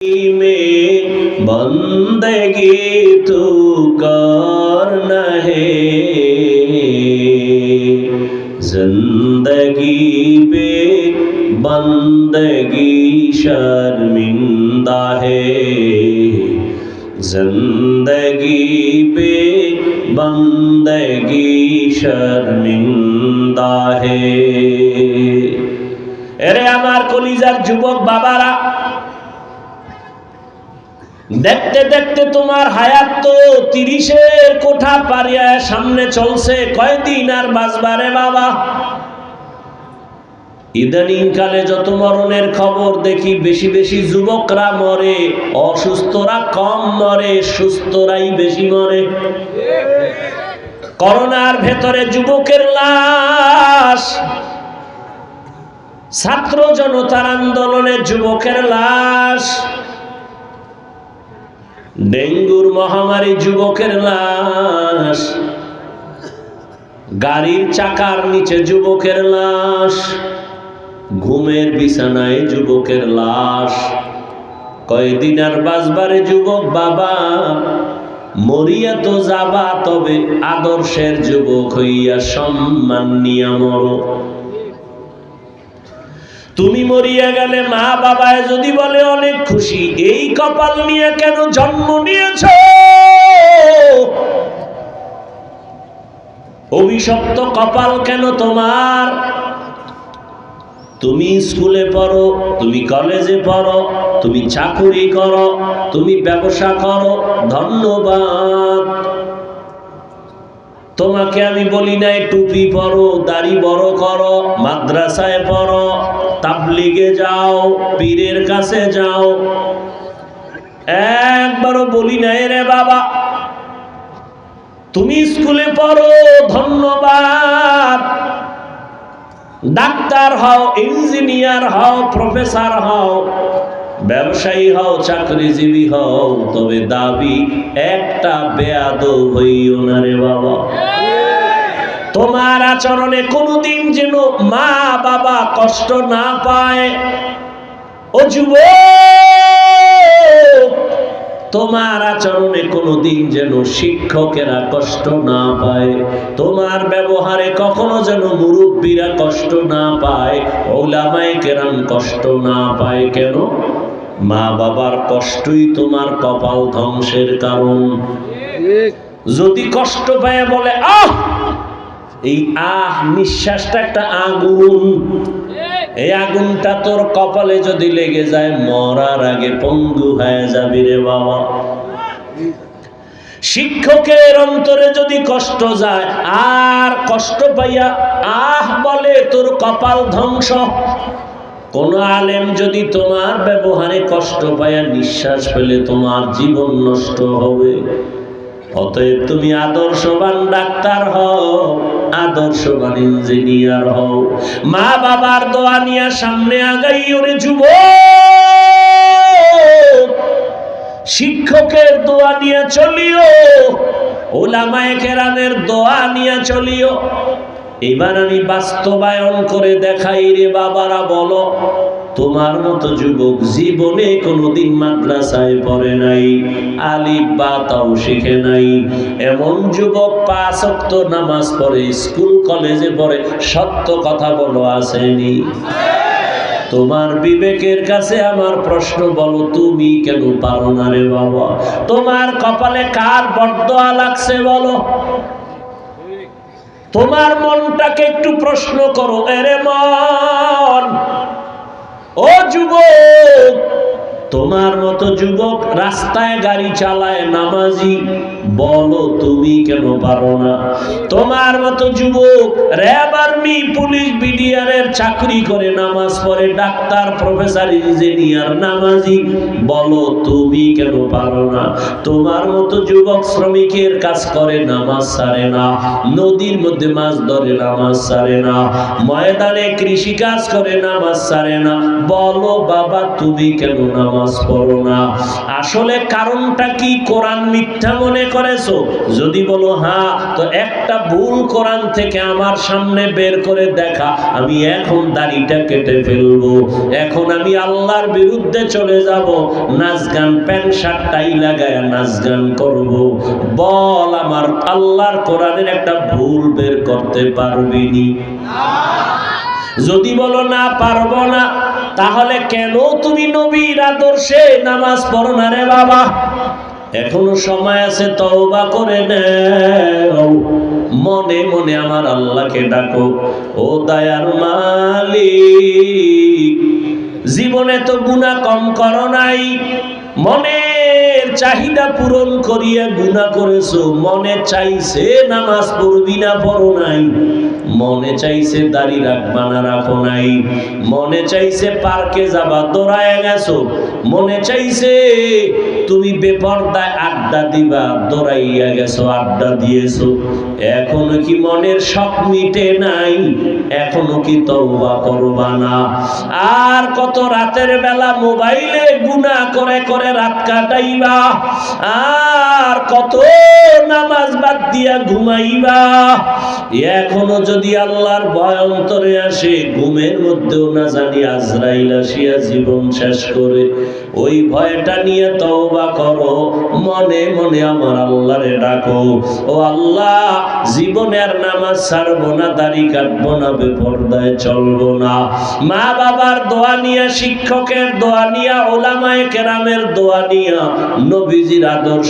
में बंदगी तू करना है जिंदगी पे बंदगी शर्मिंदा है जिंदगी पे बंदगी शर्मिंदा है এরে আমার কলিজার যুবক বাবারা দেখতে দেখতে তোমার হায়াত তো তিরিশের কোঠা পারিয়া সামনে চলছে, কয়দিন আর বাঁচবারে বাবা? ইদানিং কালে যত মরণের খবর দেখি, বেশি বেশি যুবকরা মরে, অসুস্থরা কম মরে, সুস্থরাই বেশি মরে। করোনার ভেতরে যুবকের লাশ, ছাত্র জনতার আন্দোলনে যুবকের লাশ। ডেঙ্গুর মহামারী যুবকের লাশ। গাড়ির চাকার নিচে যুবকের লাশ। ঘুমের বিছানায় যুবকের লাশ। কয়দিন আর বাজবারে যুবক বাবা, মরিয়া তো যাবা, তবে আদর্শের যুবক হইয়া সম্মান নিয়া মরো। তুমি মরিয়া গেলে মা বাবায় যদি বলে অনেক খুশি, এই কপাল নিয়ে কেন জন্ম নিয়েছ? অভিশপ্ত কপাল কেন তোমার? তুমি স্কুলে পড়ো, তুমি কলেজে পড়ো, তুমি চাকুরি করো, তুমি ব্যবসা করো, ধন্যবাদ। তোমাকে আমি বলি নাই, টুপি পরো, দাড়ি বড় করো, মাদ্রাসায় পড়ো। তাবলিগে যাও, পীরের কাছে যাও। একবারও বলি নাই রে বাবা। তুমি স্কুলে পড়ো, ধন্যবাদ। ডাক্তার হও, ইঞ্জিনিয়ার হও, প্রফেসর হও, ব্যবসায়ী হও, চাকরিজীবী হও, তবে দাবি একটা বেয়াদ হইও না রে বাবা। তোমার আচরণে কোনোদিন যেন মা বাবা কষ্ট না পায়। ও যুব তোমার আচরণে কোনোদিন যেন শিক্ষকেরা কষ্ট না পায়। তোমার ব্যবহারে কখনো যেন মুরব্বীরা কষ্ট না পায়। ওলামাই কেরাম কষ্ট না পায় কেন? মা বাবার কষ্টই তোমার কপাল ধ্বংসের কারণ। যদি কষ্ট পায় বলে আহ! এই আহ নিঃশ্বাসটা একটা আগুন। এই আগুনটা তোর কপালে যদি লেগে যায়, মরার আগে পঙ্গু হয়ে যাবি রে বাবা। শিক্ষকের অন্তরে যদি কষ্ট যায়, আর কষ্ট পাইয়া আহ বলে তোর কপাল ধ্বংস। কোন আলেম যদি তোমার ব্যবহারে কষ্ট পাইয়া নিঃশ্বাস ফেলে, তোমার জীবন নষ্ট হবে। অতএব তুমি আদর্শবান ডাক্তার হও, আদর্শবান ইঞ্জিনিয়ার হও। মা বাবার দোয়া নিয়ে সামনে আগাই, ওরে যুব শিক্ষকের দোয়া নিয়ে চলিও, ওলামায় কেরামের দোয়া নিয়ে চলিও। এবার আমি বাস্তবায়ন করে দেখাই রে বাবারা, বলো। তোমার মতো যুবক জীবনে কোনোদিন মাদ্রাসায় পড়ে নাই। আলিফ বা তাও শিখে নাই। এমন যুবক পাঁচ অক্ত নামাজ পড়ে, স্কুল, কলেজে পড়ে, সত্য কথা বলো, আসেনি? তোমার বিবেকের কাছে আমার প্রশ্ন বলো, তুমি কেন পারো না রে বাবা? তোমার কপালে কার বরদোয়া লাগছে বলো? তোমার মনটাকে একটু প্রশ্ন করো, এরে মন। ও যুবক তোমার মতো যুবক রাস্তায় গাড়ি চালায় নামাজি, বলো তুমি কেন পারো না? তোমার মতো যুবক র্যাব আর্মি, পুলিশ, বিডিআরের চাকরি করে নামাজ পড়ে, ডাক্তার, প্রফেসর, ইঞ্জিনিয়ার, নামাজি, বলো তুমি কেন পারো না? তোমার মতো যুবক শ্রমিকের কাজ করে, নামাজ সারে না। নদীর মধ্যে মাছ ধরে, নামাজ সারে না। ময়দানে কৃষি কাজ করে, নামাজ সারে না। বলো বাবা, তুমি কেন নামাজ নামাজ পড়ো না। আসলে কারণটা কি কোরআন মিথ্যা মনে করেছ? যদি বলো হ্যাঁ তো একটা ভুল কোরআন থেকে আমার সামনে বের করে দেখা, আমি এখন দাড়িটা কেটে ফেলব। এখন আমি আল্লাহর বিরুদ্ধে চলে যাব। নাচ গান, প্যান্ট, শার্ট, টাই লাগায় নাচ গান করব। বল আমার, আল্লাহর কোরআনের একটা ভুল বের করতে পারবিনি। যদি বলো, না, পারব না। তাহলে কেন তুমি নবীর আদর্শে নামাজ পড়ো না রে বাবা? এখনও সময় আছে, তওবা করে নাও। মনে মনে আমার আল্লাহকে ডাকো, ও দয়ার মালিক, জীবনে তো গুণা কম করো নাই। মনের চাহিদা পূরণ করিয়া গুণা করেছ, মনে চাইছে নামাজ পড়বি না, পড়ো নাই। মনে চাইছে দাড়ি রাখবা না, রাখো নাই। মনে চাইছে পার্কে যাবা, দৌড়ায় গেছো। মনে চাইছে তুমি বেপরদায় আড্ডা দিবা, দৌড়াইয়া গেছো, আড্ডা দিয়েছ। এখনও কি মনের শখ মিটে নাই? এখনও কি তওবা করবা না? আর কত রাতের বেলা মোবাইলে গুনাহ করে করে রাত কাটাইবা? আর কত নামাজ বাদ দিয়া ঘুমাইবা? এখনও যদি আল্লাহর ভয় অন্তরে আসে, ঘুমের মধ্যেও না জানি আজরাইল আসিয়া জীবন শেষ করে। ওই ভয়টা নিয়ে তওবা করো, মনে মনে আমার আল্লাহরে ডাকো। ও আল্লাহ, জীবনে আর নামাজ ছাড়বো না, দাড়ি কাটবো না, বেপরদায় চলবো না। মা বাবার দোয়া নিয়া, শিক্ষকের দোয়া নিয়া, ওলামায়ে কেরামের দোয়া নিয়া, নবীজির আদর্শ